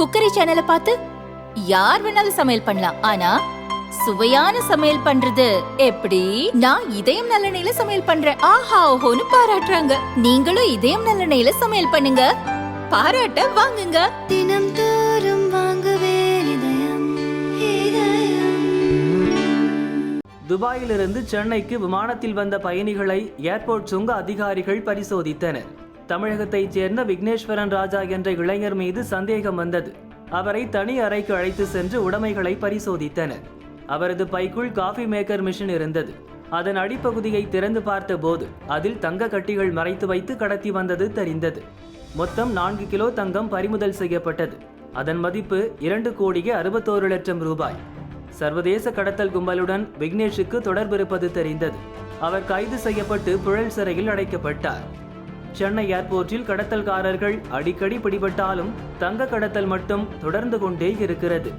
Cookery சேனலை பார்த்து யார் வேணாலும் சமையல் பண்ணலாம். ஆனா சுவையான சமையல் பண்றது எப்படி? நான் இதயம் நல்லெண்ணெயில சமையல் பண்றேன். ஆஹா ஓஹோன்னு பாராட்டுறாங்க. நீங்களும் இதயம் நல்லெண்ணெயில சமையல் பண்ணுங்க. பாராட்ட வாங்குங்க. தினம் தோறும் வாங்குவே இதயம் இதயம். துபாயிலிருந்து சென்னைக்கு விமானத்தில் வந்த பயணிகளை ஏர்போர்ட் சுங்க அதிகாரிகள் பரிசோதித்தனர். தமிழகத்தைச் சேர்ந்த விக்னேஸ்வரன் ராஜா என்ற இளைஞர் மீது சந்தேகம் வந்தது. அவரை தனி அறைக்கு அழைத்து சென்று உடைமைகளை பரிசோதித்தனர். அவரது பைக்குள் காஃபி மேக்கர் மிஷின் இருந்தது. அதன் அடிப்பகுதியை திறந்து பார்த்தபோது அதில் தங்க கட்டிகள் மறைத்து வைத்து கடத்தி வந்தது தெரிந்தது. மொத்தம் நான்கு கிலோ தங்கம் பறிமுதல் செய்யப்பட்டது. அதன் மதிப்பு இரண்டு கோடியே அறுபத்தோரு லட்சம் ரூபாய். சர்வதேச கடத்தல் கும்பலுடன் விக்னேஷுக்கு தொடர்பு இருப்பது தெரிந்தது. அவர் கைது செய்யப்பட்டு புழல் சிறையில் அடைக்கப்பட்டார். சென்னை ஏர்போர்ட்டில் கடத்தல்காரர்கள் அடிக்கடி பிடிபட்டாலும் தங்க கடத்தல் மட்டும் தொடர்ந்து கொண்டே இருக்கிறது.